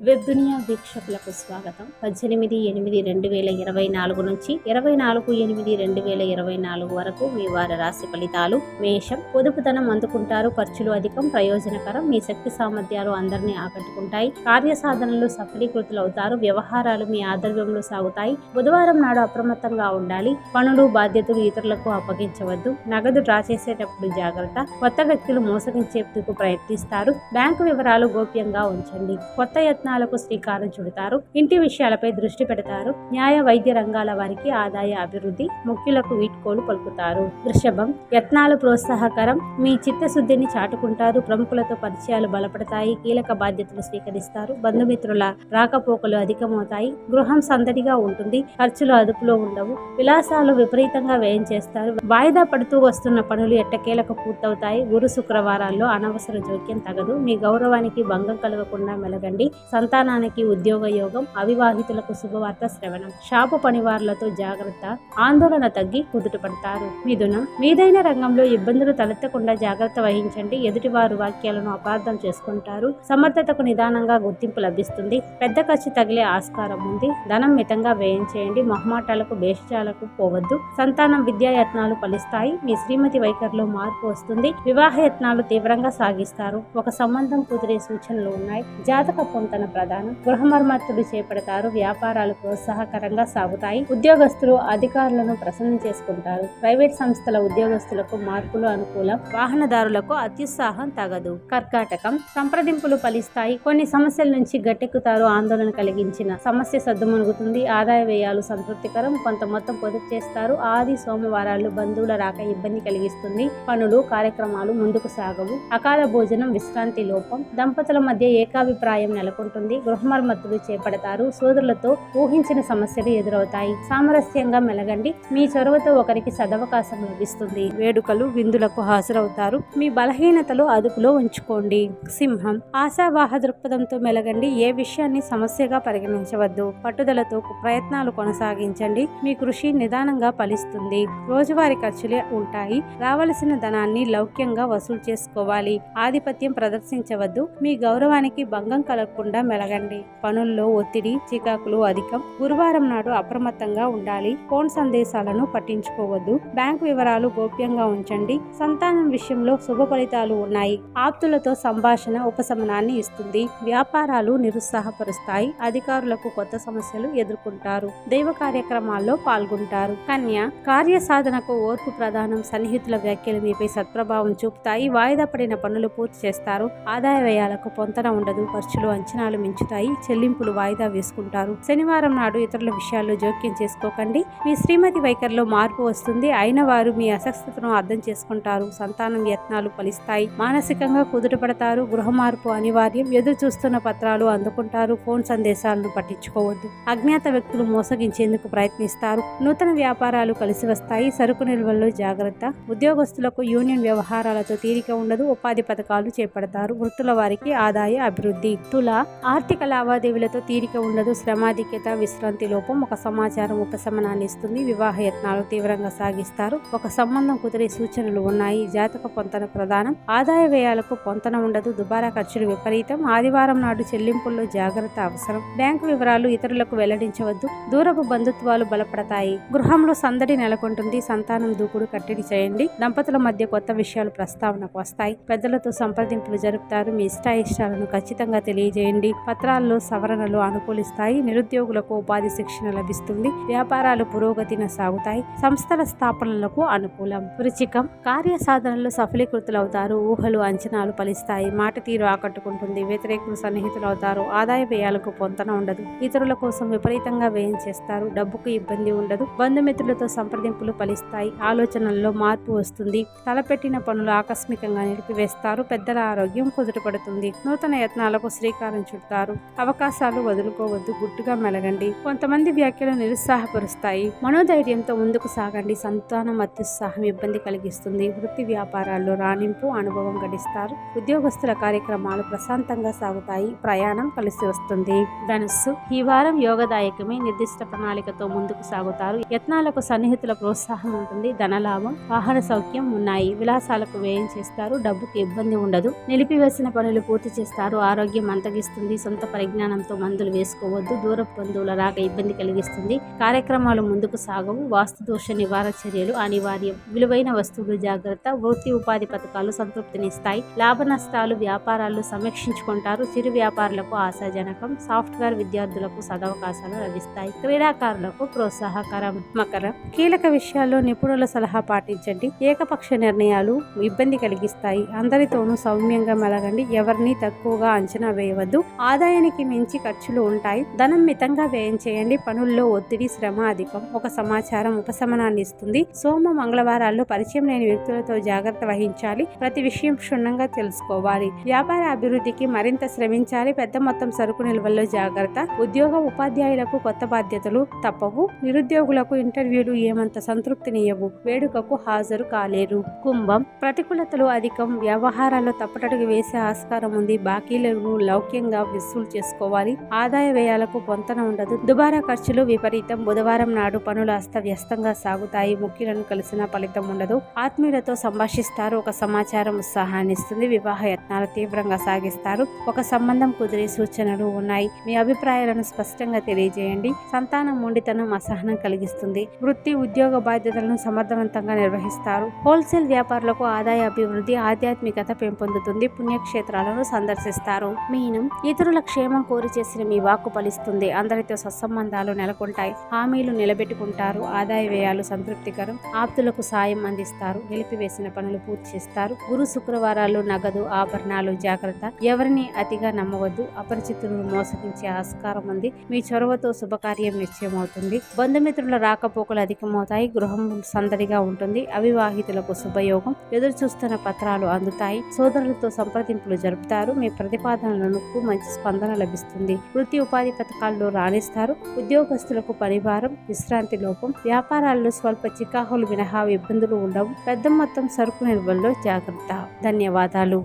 Web దునియా వీక్షకులకు స్వాగతం. పద్దెనిమిది ఎనిమిది రెండు వేల ఇరవై నాలుగు నుంచి ఇరవై నాలుగు ఎనిమిది రెండు వేల ఇరవై నాలుగు వరకు మీ వారి రాశి ఫలితాలు మేషం పొదుపుతనం అందుకుంటారు ఖర్చులు అధికం ప్రయోజనకరం మీ శక్తి సామర్థ్యాలు అందరినీ ఆకట్టుకుంటాయి కార్యసాధనలు సఫలీకృతులవుతారు వ్యవహారాలు మీ ఆధ్వర్యంలో సాగుతాయి బుధవారం నాడు అప్రమత్తంగా ఉండాలి పనులు బాధ్యతలు ఇతరులకు అప్పగించవద్దు నగదు డ్రా చేసేటప్పుడు జాగ్రత్త కొత్త వ్యక్తులు మోసగించేందుకు ప్రయత్నిస్తారు బ్యాంకు వివరాలు గోప్యంగా ఉంచండి కొత్త ప్రయత్నాలకు శ్రీకారం చుడతారు. ఇంటి విషయాలపై దృష్టి పెడతారు. న్యాయ వైద్య రంగాల వారికి ఆదాయ అభివృద్ధి ముఖ్యులకు వీడ్కోలు పలుకుతారు. వృషభం యత్నాలు ప్రోత్సాహకరం మీ చిత్తశుద్ధిని చాటుకుంటారు. ప్రముఖులతో పరిచయాలు బలపడతాయి. కీలక బాధ్యతలు స్వీకరిస్తారు. బంధుమిత్రుల రాకపోకలు అధికమవుతాయి. గృహం సందడిగా ఉంటుంది. ఖర్చులు అదుపులో ఉండవు. విలాసాలు విపరీతంగా వ్యయం చేస్తారు. వాయిదా పడుతూ వస్తున్న పనులు ఎట్టకేలకు పూర్తవుతాయి? గురు శుక్రవారాల్లో అనవసర జోక్యం తగదు. మీ గౌరవానికి భంగం కలగకుండా మెలగండి. సంతానానికి ఉద్యోగ యోగం అవివాహితులకు శుభవార్త శ్రవణం షాపు పనివారులతో జాగ్రత్త ఆందోళన తగ్గి కుదుటపడతారు మిథునం మీదైన రంగంలో ఇబ్బందులు తలెత్తకుండా జాగ్రత్త వహించండి. ఎదుటివారు వాక్యాలను అపార్థం చేసుకుంటారు. సమర్థతకు నిదానంగా గుర్తింపు లభిస్తుంది. పెద్ద ఖర్చు తగిలే ఆస్కారం ఉంది. ధనం మితంగా వ్యయం చేయండి మొహమాటాలకు భేషజాలకు పోవద్దు. సంతానం విద్యాయత్నాలు ఫలిస్తాయి. మీ శ్రీమతి వైఖరిలో మార్పు వస్తుంది. వివాహ యత్నాలు తీవ్రంగా సాగిస్తారు. ఒక సంబంధం కుదిరే సూచనలు ఉన్నాయి. జాతక పొంతన ప్రధానం. గృహ మరమ్మతులు చేపడతారు వ్యాపారాలు ప్రోత్సాహకరంగా సాగుతాయి. ఉద్యోగస్తులు అధికారులను ప్రసన్నం చేసుకుంటారు. ప్రైవేట్ సంస్థల ఉద్యోగస్తులకు మార్పులు అనుకూలం. వాహనదారులకు అత్యుత్సాహం తగదు. కర్కాటకం సంప్రదింపులు ఫలిస్తాయి. కొన్ని సమస్యల నుంచి గట్టెక్కుతారు. ఆందోళన కలిగించిన సమస్య సద్దుమణుగుతుంది. ఆదాయ వ్యయాలు సంతృప్తికరం. కొంత మొత్తం పొదుపు చేస్తారు. ఆది సోమవారాలు బంధువుల రాక ఇబ్బంది కలిగిస్తుంది. పనులు కార్యక్రమాలు ముందుకు సాగవు. అకాల భోజనం విశ్రాంతి లోపం. దంపతుల మధ్య ఏకాభిప్రాయం నెలకొంటుంది. గృహమరమ్మతులు చేపడతారు. సోదరులతో ఊహించిన సమస్యలు ఎదురవుతాయి. సామరస్యంగా మెలగండి. మీ చొరవతో ఒకరికి సదవకాశం లభిస్తుంది. వేడుకలు విందులకు హాజరవుతారు. మీ బలహీనతలు అదుపులో ఉంచుకోండి. సింహం ఆశావాహ దృక్పథంతో మెలగండి. ఏ విషయాన్ని సమస్యగా పరిగణించవద్దు. పట్టుదలతో ప్రయత్నాలు కొనసాగించండి. మీ కృషి నిదానంగా ఫలిస్తుంది. రోజువారీ ఖర్చులే ఉంటాయి. రావలసిన ధనాన్ని లౌక్యంగా వసూలు చేసుకోవాలి. ఆధిపత్యం ప్రదర్శించవద్దు. మీ గౌరవానికి భంగం కలగకుండా మెలగండి. పనుల్లో ఒత్తిడి చికాకులు అధికం. గురువారం నాడు అప్రమత్తంగా ఉండాలి. ఫోన్ సందేశాలను పట్టించుకోవద్దు. బ్యాంక్ వివరాలు గోప్యంగా ఉంచండి. సంతానం విషయంలో శుభ ఫలితాలు ఉన్నాయి. ఆప్తులతో సంభాషణ ఉపశమనాన్ని ఇస్తుంది. వ్యాపారాలు నిరుత్సాహపరుస్తాయి. అధికారులకు కొత్త సమస్యలు ఎదుర్కొంటారు. దైవ కార్యక్రమాల్లో పాల్గొంటారు. కన్య కార్య సాధనకు ఓర్పు ప్రధానం సన్నిహితుల వ్యాఖ్యలు మీపై సత్ప్రభావం చూపుతాయి. వాయిదా పడిన పనులు పూర్తి చేస్తారు. ఆదాయ వ్యయాలకు పొంతన ఉండదు. ఖర్చులు అంచనాలు మించుతాయి చెల్లింపులు వాయిదా వేసుకుంటారు. శనివారం నాడు ఇతరుల విషయాల్లో జోక్యం చేసుకోకండి. మీ శ్రీమతి వైఖరిలో మార్పు వస్తుంది. అయిన వారు మీ అస్వస్థతను అర్థం చేసుకుంటారు. సంతానం యత్నాలు ఫలిస్తాయి. మానసికంగా కుదుటపడతారు గృహ మార్పు అనివార్యం. ఎదురు చూస్తున్న పత్రాలు అందుకుంటారు. ఫోన్ సందేశాలను పట్టించుకోవద్దు. అజ్ఞాత వ్యక్తులు మోసగించేందుకు ప్రయత్నిస్తారు. నూతన వ్యాపారాలు కలిసి వస్తాయి. సరుకు నిల్వల్లో జాగ్రత్త. ఉద్యోగస్తులకు యూనియన్ వ్యవహారాలతో తీరిక ఉండదు. ఉపాధి పథకాలు చేపడతారు. వృత్తుల వారికి ఆదాయ అభివృద్ధి. తుల ఆర్థిక లావాదేవీలతో తీరిక ఉండదు. శ్రమాధిక్యత విశ్రాంతి లోపం ఒక సమాచారం ఉపశమనాన్ని ఇస్తుంది. వివాహ యత్నాలు తీవ్రంగా సాగిస్తారు. ఒక సంబంధం కుదిరే సూచనలు ఉన్నాయి. జాతక పొంతన ప్రధానం. ఆదాయ వ్యయాలకు పొంతన ఉండదు. దుబారా ఖర్చులు విపరీతం. ఆదివారం నాడు చెల్లింపుల్లో జాగ్రత్త అవసరం. బ్యాంకు వివరాలు ఇతరులకు వెల్లడించవద్దు. దూరపు బంధుత్వాలు బలపడతాయి. గృహంలో సందడి నెలకొంటుంది. సంతానం దూకుడు కట్టడి చేయండి. దంపతుల మధ్య కొత్త విషయాలు ప్రస్తావనకు వస్తాయి. పెద్దలతో సంప్రదింపులు జరుపుతారు. మీ ఇష్టాయిష్టాలను ఖచ్చితంగా తెలియజేయండి. పత్రాల్లో సవరణలు అనుకూలిస్తాయి నిరుద్యోగులకు ఉపాధి శిక్షణ లభిస్తుంది వ్యాపారాలు పురోగతిన సాగుతాయి సంస్థల స్థాపనలకు అనుకూలం. వృచికం కార్యసాధనలు సఫలీకృతులవుతారు ఊహలు అంచనాలు ఫలిస్తాయి మాట తీరు ఆకట్టుకుంటుంది వ్యతిరేకులు సన్నిహితులవుతారు ఆదాయ వ్యయాలకు పొంతన ఉండదు ఇతరుల కోసం విపరీతంగా వ్యయం చేస్తారు డబ్బుకు ఇబ్బంది ఉండదు బంధుమిత్రులతో సంప్రదింపులు ఫలిస్తాయి ఆలోచనల్లో మార్పు వస్తుంది తలపెట్టిన పనులు ఆకస్మికంగా నిలిపివేస్తారు పెద్దల ఆరోగ్యం కుదుటపడుతుంది నూతన యత్నాలకు శ్రీకారం చెబుతారు. అవకాశాలు వదులుకోవద్దు గుట్టుగా మెలగండి. కొంతమంది వ్యాఖ్యలు నిరుత్సాహపరుస్తాయి. మనోధైర్యంతో ముందుకు సాగండి. సంతానం అత్యుత్సాహం ఇబ్బంది కలిగిస్తుంది. వృత్తి వ్యాపారాల్లో రాణింపు అనుభవం గడిస్తారు. ఉద్యోగస్తుల కార్యక్రమాలు ప్రశాంతంగా సాగుతాయి. ప్రయాణం కలిసి వస్తుంది. ధనుస్సు ఈ వారం యోగదాయకమే. నిర్దిష్ట ప్రణాళికతో ముందుకు సాగుతారు. యత్నాలకు సన్నిహితుల ప్రోత్సాహం ఉంటుంది. ధనలాభం వాహన సౌఖ్యం ఉన్నాయి. విలాసాలకు వ్యయం చేస్తారు. డబ్బుకి ఇబ్బంది ఉండదు. నిలిపివేసిన పనులు పూర్తి చేస్తారు. ఆరోగ్యం అంతగిస్తుంది. కలిగిస్తుంది సొంత పరిజ్ఞానంతో మందులు వేసుకోవద్దు దూర బంధువుల రాక ఇబ్బంది కలిగిస్తుంది. కార్యక్రమాలు ముందుకు సాగవు వాస్తు దోష నివారణ చర్యలు అనివార్యం. విలువైన వస్తువులు జాగ్రత్త వృత్తి ఉపాధి పథకాలు సంతృప్తినిస్తాయి. లాభ నష్టాలు వ్యాపారాలు సమీక్షించుకుంటారు చిరు వ్యాపారులకు ఆశాజనకం సాఫ్ట్వేర్ విద్యార్థులకు సదవకాశాలు లభిస్తాయి. క్రీడాకారులకు ప్రోత్సాహకరం. మకరం. కీలక విషయాల్లో నిపుణుల సలహా పాటించండి. ఏకపక్ష నిర్ణయాలు ఇబ్బంది కలిగిస్తాయి. అందరితోనూ సౌమ్యంగా మెలగండి. ఎవరిని తక్కువగా అంచనా వేయవద్దు. ఆదాయానికి మించి ఖర్చులు ఉంటాయి. ధనం మితంగా వ్యయం చేయండి. పనుల్లో ఒత్తిడి శ్రమ అధికం. ఒక సమాచారం ఉపశమనాన్ని ఇస్తుంది. సోమ మంగళవారాల్లో పరిచయం లేని వ్యక్తులతో జాగ్రత్త వహించాలి. ప్రతి విషయం క్షుణ్ణంగా తెలుసుకోవాలి. వ్యాపార అభివృద్ధికి మరింత శ్రమించాలి. పెద్ద మొత్తం సరుకు నిల్వల్లో జాగ్రత్త. ఉద్యోగ ఉపాధ్యాయులకు కొత్త బాధ్యతలు తప్పవు. నిరుద్యోగులకు ఇంటర్వ్యూలు ఏమంత సంతృప్తినియవు. వేడుకకు హాజరు కాలేరు. కుంభం ప్రతికూలతలు అధికం. వ్యవహారాల్లో తప్పటడుగు వేసే ఆస్కారం ఉంది. బాకీలను లౌక్యంగా వసూలు చేసుకోవాలి. ఆదాయ వ్యయాలకు పొంతన ఉండదు. దుబారా ఖర్చులు విపరీతం. బుధవారం నాడు పనులు అస్తవ్యస్తంగా సాగుతాయి. ముఖ్యులను కలిసిన ఫలితం ఉండదు. ఆత్మీయులతో సంభాషిస్తారు. ఒక సమాచారం ఉత్సాహాన్ని ఇస్తుంది. వివాహ యత్నాలు తీవ్రంగా సాగిస్తారు. ఒక సంబంధం కుదిరే సూచనలు ఉన్నాయి. మీ అభిప్రాయాలను స్పష్టంగా తెలియజేయండి. సంతానం మొండితనం అసహనం కలిగిస్తుంది. వృత్తి ఉద్యోగ బాధ్యతలను సమర్థవంతంగా నిర్వహిస్తారు. హోల్సేల్ వ్యాపారులకు ఆదాయ అభివృద్ధి ఆధ్యాత్మికత పెంపొందుతుంది. పుణ్యక్షేత్రాలను సందర్శిస్తారు. మీనం ఇతరుల క్షేమం కోరి చేసిన మీ వాక్కు ఫలిస్తుంది. అందరితో సత్సంబంధాలు నెలకొంటాయి. హామీలు నిలబెట్టుకుంటారు. ఆదాయ వ్యయాలు సంతృప్తికరం. ఆప్తులకు సాయం అందిస్తారు. నిలిపివేసిన పనులు పూర్తి చేస్తారు. గురు శుక్రవారాలు నగదు ఆభరణాలు జాగ్రత్త. ఎవరిని అతిగా నమ్మవద్దు. అపరిచితులను మోసగించే ఆస్కారం ఉంది. మీ చొరవతో శుభకార్యం నిశ్చయమవుతుంది. బంధుమిత్రుల రాకపోకలు అధికమవుతాయి. గృహం సందడిగా ఉంటుంది. అవివాహితులకు శుభయోగం. ఎదురు చూస్తున్న పత్రాలు అందుతాయి. సోదరులతో సంప్రదింపులు జరుపుతారు. మీ ప్రతిపాదనలకు మంచి స్పందన లభిస్తుంది. వృత్తి ఉపాధి పథకాల్లో రాణిస్తారు. ఉద్యోగస్తులకు పనిభారం విశ్రాంతి లోపం వ్యాపారాల్లో స్వల్ప చికాకులు మినహా ఇబ్బందులు ఉండవు. పెద్ద మొత్తం సరుకు నిల్వల్లో జాగ్రత్త. ధన్యవాదాలు.